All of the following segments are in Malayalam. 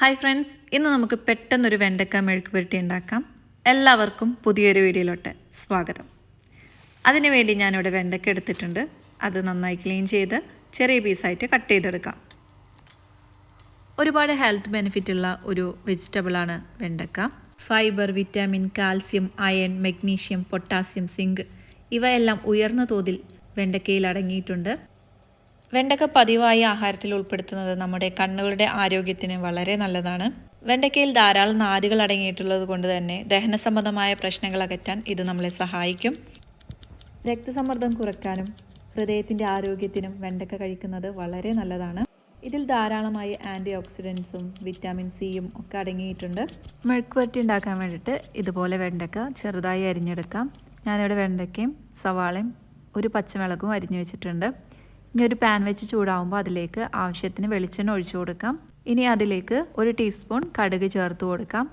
ഹായ് ഫ്രണ്ട്സ് ഇന്ന് നമുക്ക് പെട്ടെന്നൊരു വെണ്ടക്ക മെഴുക്ക് പുരട്ടി ഉണ്ടാക്കാം. എല്ലാവർക്കും പുതിയൊരു വീഡിയോയിലോട്ട് സ്വാഗതം. അതിനുവേണ്ടി ഞാനിവിടെ വെണ്ടക്ക എടുത്തിട്ടുണ്ട്. അത് നന്നായി ക്ലീൻ ചെയ്ത് ചെറിയ പീസായിട്ട് കട്ട് ചെയ്തെടുക്കാം. ഒരുപാട് ഹെൽത്ത് ബെനിഫിറ്റ് ഉള്ള ഒരു വെജിറ്റബിളാണ് വെണ്ടക്ക fibre vitamin calcium iron magnesium potassium zinc ഇവയെല്ലാം ഉയർന്ന തോതിൽ വെണ്ടക്കയിൽ അടങ്ങിയിട്ടുണ്ട്. വെണ്ടക്ക പതിവായി ആഹാരത്തിൽ ഉൾപ്പെടുത്തുന്നത് നമ്മുടെ കണ്ണുകളുടെ ആരോഗ്യത്തിന് വളരെ നല്ലതാണ്. വെണ്ടയ്ക്കയിൽ ധാരാളം നാരുകൾ അടങ്ങിയിട്ടുള്ളത് കൊണ്ട് തന്നെ ദഹന സംബന്ധമായ പ്രശ്നങ്ങൾ അകറ്റാൻ ഇത് നമ്മളെ സഹായിക്കും. രക്തസമ്മർദ്ദം കുറയ്ക്കാനും ഹൃദയത്തിന്റെ ആരോഗ്യത്തിനും വെണ്ടക്ക കഴിക്കുന്നത് വളരെ നല്ലതാണ്. ഇതിൽ ധാരാളമായി ആന്റി ഓക്സിഡൻസും വിറ്റാമിൻ സിയും ഒക്കെ അടങ്ങിയിട്ടുണ്ട്. മെഴുക്കുവരട്ടി ഉണ്ടാക്കാൻ വേണ്ടിയിട്ട് ഇതുപോലെ വെണ്ടക്ക ചെറുതായി അരിഞ്ഞെടുക്കാം. ഞാനിവിടെ വെണ്ടയ്ക്കയും സവാളയും ഒരു പച്ചമുളകും അരിഞ്ഞു വെച്ചിട്ടുണ്ട്. ഇനി ഒരു പാൻ വെച്ച് ചൂടാവുമ്പോൾ അതിലേക്ക് ആവശ്യത്തിന് വെളിച്ചെണ്ണ ഒഴിച്ചു കൊടുക്കാം. ഇനി അതിലേക്ക് ഒരു ടീസ്പൂൺ കടുക് ചേർത്ത് കൊടുക്കാം.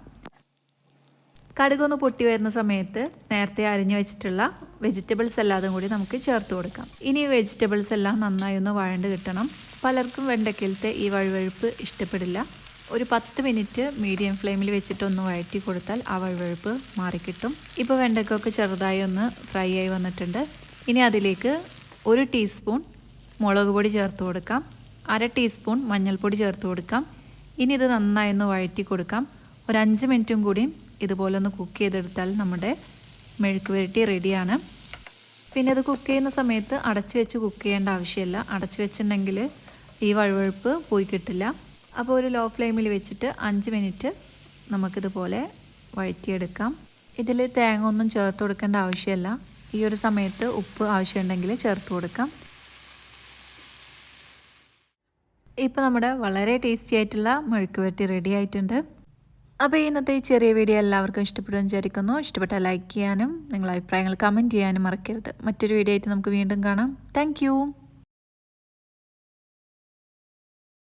കടുകൊന്ന് പൊട്ടി വരുന്ന സമയത്ത് നേരത്തെ അരിഞ്ഞു വെച്ചിട്ടുള്ള വെജിറ്റബിൾസ് എല്ലാതും കൂടി നമുക്ക് ചേർത്ത് കൊടുക്കാം. ഇനി വെജിറ്റബിൾസ് എല്ലാം നന്നായി ഒന്ന് വഴണ്ട് കിട്ടണം. പലർക്കും വെണ്ടയ്ക്കലത്തെ ഈ വഴുവഴുപ്പ് ഇഷ്ടപ്പെടില്ല. ഒരു പത്ത് മിനിറ്റ് മീഡിയം ഫ്ലെയിമിൽ വെച്ചിട്ടൊന്ന് വഴറ്റി കൊടുത്താൽ ആ വഴുവഴുപ്പ് മാറിക്കിട്ടും. ഇപ്പോൾ വെണ്ടക്കൊക്കെ ചെറുതായി ഒന്ന് ഫ്രൈ ആയി വന്നിട്ടുണ്ട്. ഇനി അതിലേക്ക് ഒരു ടീസ്പൂൺ മുളക് പൊടി ചേർത്ത് കൊടുക്കാം. അര ടീസ്പൂൺ മഞ്ഞൾപ്പൊടി ചേർത്ത് കൊടുക്കാം. ഇനി ഇത് നന്നായി ഒന്ന് വഴറ്റി കൊടുക്കാം. ഒരു അഞ്ച് മിനിറ്റും കൂടി ഇതുപോലെ ഒന്ന് കുക്ക് ചെയ്തെടുത്താൽ നമ്മുടെ മെഴുക്ക് വരട്ടി റെഡിയാണ് പിന്നെ ഇത് കുക്ക് ചെയ്യുന്ന സമയത്ത് അടച്ചു വെച്ച് കുക്ക് ചെയ്യേണ്ട ആവശ്യമില്ല. അടച്ചു വെച്ചിട്ടുണ്ടെങ്കിൽ ഈ വഴുവഴുപ്പ് പോയി കിട്ടില്ല. അപ്പോൾ ഒരു ലോ ഫ്ലെയിമിൽ വെച്ചിട്ട് അഞ്ച് മിനിറ്റ് നമുക്കിതുപോലെ വഴറ്റിയെടുക്കാം. ഇതിൽ തേങ്ങ ഒന്നും ചേർത്ത് കൊടുക്കേണ്ട ആവശ്യമില്ല. ഈ ഒരു സമയത്ത് ഉപ്പ് ആവശ്യമുണ്ടെങ്കിൽ ചേർത്ത് കൊടുക്കാം. ഇപ്പോൾ നമ്മുടെ വളരെ ടേസ്റ്റി ആയിട്ടുള്ള മെഴുക്ക് വരട്ടി റെഡി ആയിട്ടുണ്ട്. അപ്പോൾ ഇന്നത്തെ ഈ ചെറിയ വീഡിയോ എല്ലാവർക്കും ഇഷ്ടപ്പെടുമെന്ന് വിചാരിക്കുന്നു. ഇഷ്ടപ്പെട്ടാൽ ലൈക്ക് ചെയ്യാനും നിങ്ങളുടെ അഭിപ്രായങ്ങൾ കമന്റ് ചെയ്യാനും മറക്കരുത്. മറ്റൊരു വീഡിയോ ആയിട്ട് നമുക്ക് വീണ്ടും കാണാം. താങ്ക്